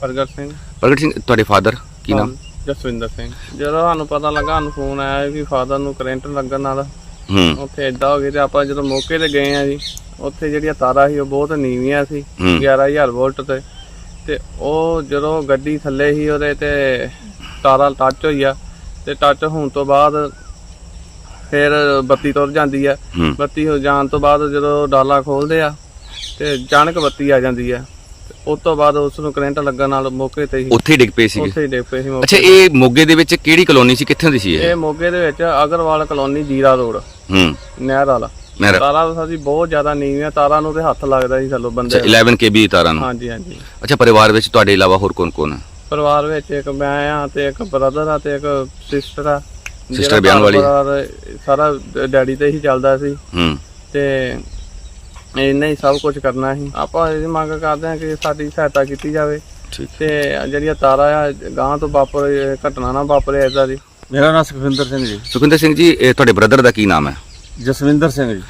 ਪ੍ਰਗਟ ਸਿੰਘ। ਪ੍ਰਗਟ ਸਿੰਘ ਤੁਹਾਡੇ ਫਾਦਰ ਕੀ ਨਾਮ? ਜਸਵਿੰਦਰ ਸਿੰਘ। ਜਦੋਂ ਸਾਨੂੰ ਪਤਾ ਲੱਗਾ ਸਾਨੂੰ ਫੋਨ ਆਇਆ ਵੀ ਫਾਦਰ ਨੂੰ ਕਰੰਟ ਲੱਗਣ ਨਾਲ ਹੂੰ। ਉੱਥੇ ਏਦਾਂ ਹੋ ਗਿਆ ਤੇ ਆਪਾਂ ਜਦੋਂ ਮੌਕੇ ਤੇ ਗਏ ਆ ਜੀ ਉੱਥੇ ਜਿਹੜੀਆਂ ਤਾਰਾਂ ਸੀ ਉਹ ਬਹੁਤ ਨੀਵੀਆਂ ਸੀ ਹੂੰ। 11000 ਵੋਲਟ ਤੇ। ਤੇ ਉਹ ਜਦੋਂ ਗੱਡੀ ਥੱਲੇ ਸੀ ਉਹਦੇ ਤੇ ਤਾਰਾਂ ਟੱਚ ਹੋਈ ਆ ਤੇ ਟੱਚ ਹੋਣ ਤੋਂ ਬਾਅਦ ਫਿਰ ਬੱਤੀ ਤੁਰ ਜਾਂਦੀ ਆ। ਬੱਤੀ ਹੋ ਜਾਣ ਤੋਂ ਬਾਅਦ ਜਦੋਂ ਡਾਲਾ ਖੋਲਦੇ ਆ ਤੇ ਅਚਾਨਕ ਬੱਤੀ ਆ ਜਾਂਦੀ ਆ। ਉਸ ਤੋਂ ਬਾਅਦ ਉਸ ਨੂੰ ਕਰੰਟ ਲੱਗਣ ਨਾਲ ਮੌਕੇ ਤੇ ਹੀ ਉੱਥੇ ਡਿੱਗ ਪਏ ਸੀਗੇ? ਉੱਥੇ ਡਿੱਗ ਪਏ ਸੀ ਅੱਛਾ ਇਹ ਮੋਗੇ ਦੇ ਵਿੱਚ ਕਿਹੜੀ ਕਲੋਨੀ ਸੀ? ਕਿੱਥੇ ਦੀ ਸੀ ਇਹ? ਇਹ ਮੋਗੇ ਦੇ ਵਿੱਚ ਅਗਰਵਾਲ ਕਲੋਨੀ ਜੀਰਾ ਰੋਡ ਹੂੰ। ਨਹਿਰ ਵਾਲਾ। ਮੇਰਾ ਤਾਰਾਂ ਸਾਡੀ ਬਹੁਤ ਜ਼ਿਆਦਾ ਨੀਵੀਆਂ ਤਾਰਾਂ ਨੂੰ ਤੇ ਹੱਥ ਲੱਗਦਾ ਸੀ ਥੱਲੋਂ ਬੰਦੇ ਅੱਛਾ 11 ਕੇਬੀ ਤਾਰਾਂ ਨੂੰ? ਹਾਂਜੀ ਹਾਂਜੀ। ਅੱਛਾ ਪਰਿਵਾਰ ਵਿੱਚ ਤੁਹਾਡੇ ਇਲਾਵਾ ਹੋਰ ਕੌਣ ਕੌਣ ਹੈ? ਪਰਿਵਾਰ ਵਿੱਚ ਇੱਕ ਮੈਂ ਆ ਤੇ ਇੱਕ ਬ੍ਰਦਰ ਆ ਤੇ ਇੱਕ ਸਿਸਟਰ ਆ ਜਿਹੜਾ ਵਿਆਹਣ ਵਾਲੀ? ਘਰ-ਬਾਰ ਸਾਰਾ ਡੈਡੀ ਤੇ ਹੀ ਚੱਲਦਾ ਸੀ। ਹੂੰ। ਤੇ ਇਹਨੇ ਹੀ ਸਭ ਕੁਝ ਕਰਨਾ ਸੀ। ਆਪਾਂ ਇਹ ਮੰਗ ਕਰਦੇ ਹਾਂ ਕਿ ਸਾਡੀ ਸਹਾਇਤਾ ਕੀਤੀ ਜਾਵੇ। ਠੀਕ। ਤੇ ਜਿਹੜੀਆਂ ਤਾਰਾਂ ਆ ਗਾਂ ਤੋਂ ਵਾਪਰ ਘਟਨਾ ਨਾ ਵਾਪਰੇ ਏਦਾਂ ਦੀ। ਮੇਰਾ ਨਾਮ ਸੁਖਵਿੰਦਰ ਸਿੰਘ ਜੀ। ਸੁਖਿੰਦਰ ਸਿੰਘ ਜੀ ਇਹ ਤੁਹਾਡੇ ਬ੍ਰਦਰ ਦਾ ਕੀ ਨਾਮ ਹੈ? ਜਸਵਿੰਦਰ ਸਿੰਘ ਜੀ।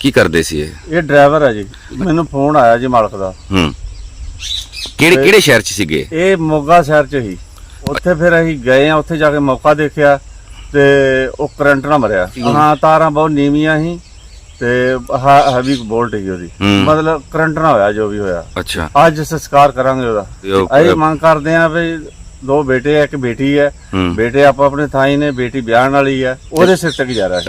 ਕੀ ਕਰਦੇ ਸੀ ਇਹ? ਇਹ ਡਰਾਈਵਰ ਹੈ ਜੀ। ਮੈਨੂੰ ਫੋਨ ਆਇਆ ਜੀ ਮਾਲਕ ਦਾ। ਹੂੰ। ਕਿਹੜੇ ਕਿਹੜੇ ਸ਼ਹਿਰ ਚ ਸੀਗੇ? ਇਹ ਮੋਗਾ ਸ਼ਹਿਰ ਚ ਹੀ। ਉੱਥੇ ਫਿਰ ਅਸੀਂ ਗਏ ਆ ਉੱਥੇ ਜਾ ਕੇ ਮੌਕਾ ਦੇਖਿਆ ਤੇ ਉਹ ਕਰੰਟ ਨਾਲ ਮਰਿਆ। ਹਾਂ। ਤਾਰਾਂ ਬਹੁਤ ਨੀਵੀਆਂ ਸੀ ਤੇ ਹੈਵੀ ਵੋਲਟ ਸੀ ਉਹਦੀ। ਹੂੰ। ਮਤਲਬ ਕਰੰਟ ਨਾਲ ਹੋਇਆ ਜੋ ਵੀ ਹੋਇਆ। ਅੱਛਾ। ਅੱਜ ਸੰਸਕਾਰ ਕਰਾਂਗੇ ਉਹਦਾ। ਅਸੀਂ ਮੰਗ ਕਰਦੇ ਆ ਵੀ ਦੋ ਬੇਟੇ ਆ ਇੱਕ ਬੇਟੀ ਹੈ। ਹੂੰ। ਬੇਟੇ ਆਪੋ ਆਪਣੇ ਥਾਈ ਨੇ ਬੇਟੀ ਵਿਆਹਣ ਵਾਲੀ ਹੈ। ਉਹਦੇ ਸਿਰ ਤੇ ਗੁਜ਼ਾਰਾ ਹੈ।